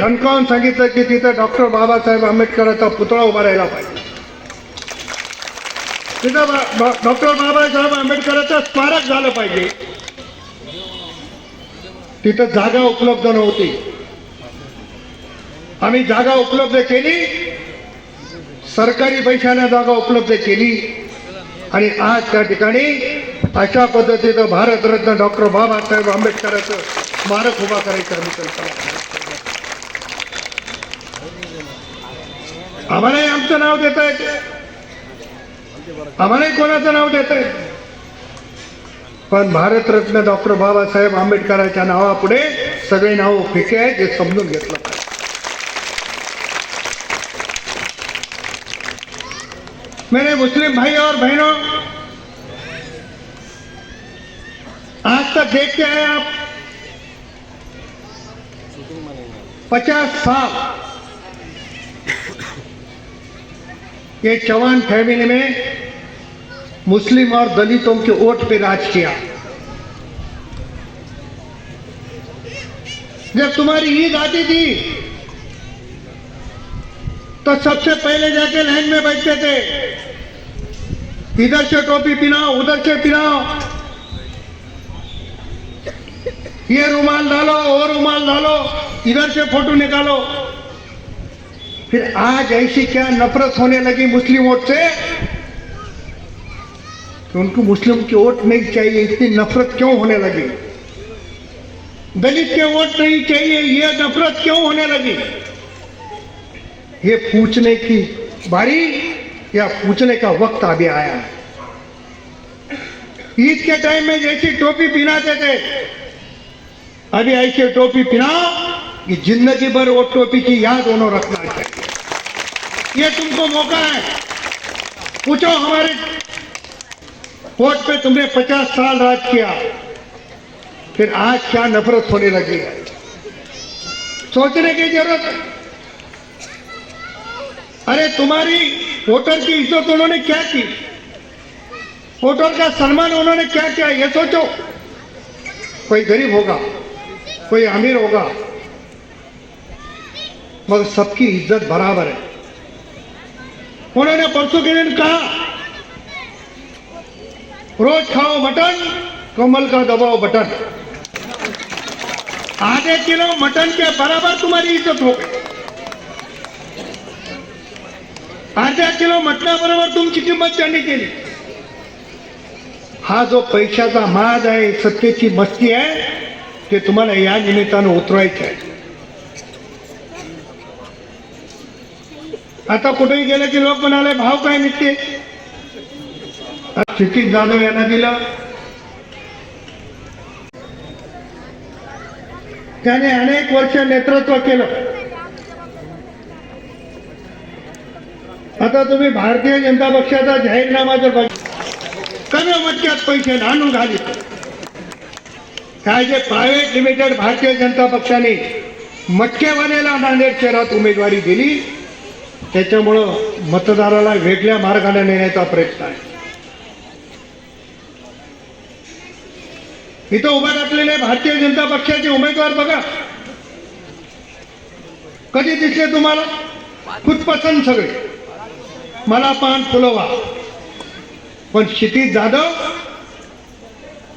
ठणकावून सांगितलं की तिथं डॉक्टर बाबासाहेब आंबेडकरांचा पुतळा उभा राहिला पाहिजे. तिथं बा- डॉक्टर बाबासाहेब आंबेडकरांचं स्मारक झालं पाहिजे. तिथं जागा उपलब्ध नव्हती. आम्ही जागा उपलब्ध केली. सरकारी पैशाने जागा उपलब्ध केली. आणि आज त्या ठिकाणी अशा पद्धतीचं भारतरत्न डॉक्टर बाबासाहेब आंबेडकरांचं स्मारक उभा करायचं आम्ही कल्पना केली. आम्हालाही आमचं नाव देता येते. आम्हालाही कोणाचं नाव देता येते. पण भारतरत्न डॉक्टर बाबासाहेब आंबेडकरांच्या नावापुढे सगळे नाव फिके आहेत हे समजून घेतलं पाहिजे. मेरे मुस्लिम भाई और बहनों आज तक देखते हैं आप पचास साल ये चौहान फैमिली में मुस्लिम और दलितों के वोट पे राज किया। जब तुम्हारी ईद आती थी तो सबसे पहले जाके लाइन में बैठते थे। इधर से टोपी पिनाओ, उधर से पिनाओ। ये रुमाल डालो, वो रुमाल डालो, इधर से फ़ोटो निकालो। फिर आज ऐसी क्या नफरत होने लगी मुस्लिम वोट से? कि उनको मुस्लिम की वोट नहीं चाहिए, इतनी नफरत क्यों होने लगी? दलित के वोट नहीं चाहिए यह नफरत क्यों होने लगी? ये पूछने की बारी या पूछने का वक्त अभी आया? ईद के टाइम में जैसी टोपी पहनाते थे, अभी ऐसी टोपी पहनाओ कि ज़िंदगी भर वो टोपी की याद उन्होंने रखना चाहिए। ये तुमको मौका है। पूछो हमारे वोट पे तुमने पचास साल राज किया। फिर आज क्या नफरत होने लगी है? सोचने की ज़रूरत है। अरे तुम्हारी वोटर की इज़्ज़त उन्होंने क्या की? वोटर का सम्मान उन्होंने क्या किया, ये सोचो। कोई गरीब होगा, कोई अमीर होगा, मगर सबकी इज़्ज़त बराबर है। उन्होंने परसों के? दिन कहा रोज खाओ मटन कमल का दबाओ बटन आधे किलो मटन के बराबर तुम्हारी इज्जत हो गई अर्ध्या किलो मटणाबरोबर तुमची किंमत त्यांनी केली. हा जो पैशाचा माज आहे सत्तेची मस्ती आहे ते तुम्हाला या निमित्तानं उतरवायचं आहे. आता कुठेही गेले की लोक म्हणाले भाव काय निघते क्षितिज जाधव यांना दिलं. त्याने अनेक वर्ष नेतृत्व केलं. आता तुम्ही भारतीय जनता पक्षाचा जाहीरनामा जर बघ कमी मटक्यात पैसे आणून घालित. काय जे प्रायव्हेट लिमिटेड भारतीय जनता पक्षाने मटकेवालेला नांदेड शहरात उमेदवारी दिली. त्याच्यामुळं मतदाराला वेगळ्या मार्गाने नेण्याचा प्रयत्न आहे. इथं उभा टाकलेले भारतीय जनता पक्षाचे उमेदवार बघा. कधी दिसले तुम्हाला? खुदपसंत सगळे. मला पान फुलवा. पण क्षितिज जाधव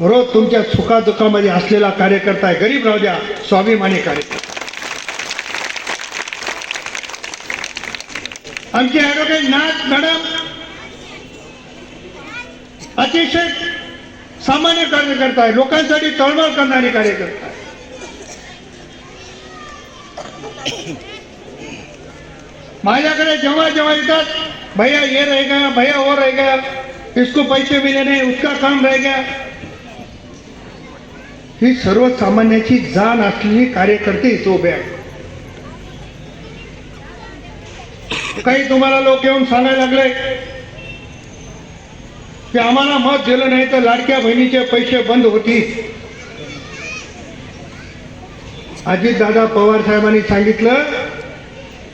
रोज तुमच्या सुखादुखामध्ये असलेला कार्यकर्ता आहे. गरीब राहू द्या स्वाभिमानी कार्यकर्ता. आमचे ॲडव्होकेट नाथ मॅडम अतिशय सामान्य कार्यकर्ता आहे. लोकांसाठी तळमळ करणारे कार्यकर्ता आहे. माझ्याकडे जेव्हा जेव्हा येतात भैया ये रह गया भैया वो रह गया इसको पैसे मिले नहीं उसका काम रह गया. ही सर्वसामान्याची जाण असलेली कार्यकर्ते इथे उभे आहेत. काही तुम्हाला लोक येऊन सांगायला लागले की आम्हाला मत दिलं नाही तर लाडक्या बहिणीचे पैसे बंद होतील. अजितदादा पवार साहेबांनी सांगितलं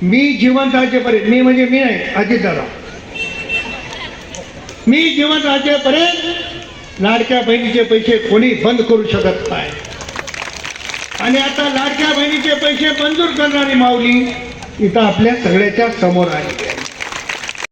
मी जिवंत राजेपर्यंत मी म्हणजे मी नाही अजितदादा. मी जिवंत राजेपर्यंत लाडक्या बहिणीचे पैसे कोणी बंद करू शकत नाही. आणि आता लाडक्या बहिणीचे पैसे मंजूर करणारी माऊली इथं आपल्या सगळ्याच्या समोर आहे.